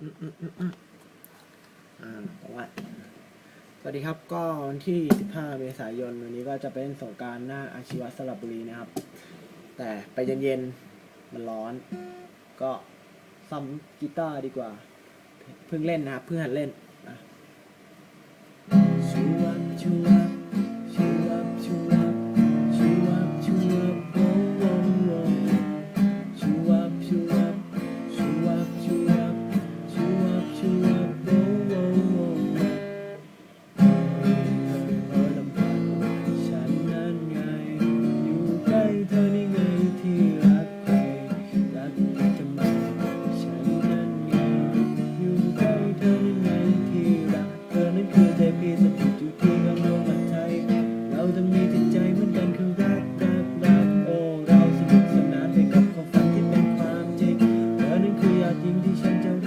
อืมอืมอืมอืมอ่าแต่ว่าสวัสดีครับก็วันที่ 15 เมษายนวันนี้ก็จะเป็นสงการหน้าอาชีวะสระบุรีนะครับ แต่ไปเย็นๆมันร้อน ก็ซ้อมกีตาร์ดีกว่า เพิ่งเล่นนะครับ เพิ่งหัดเล่น 不要 tinggi.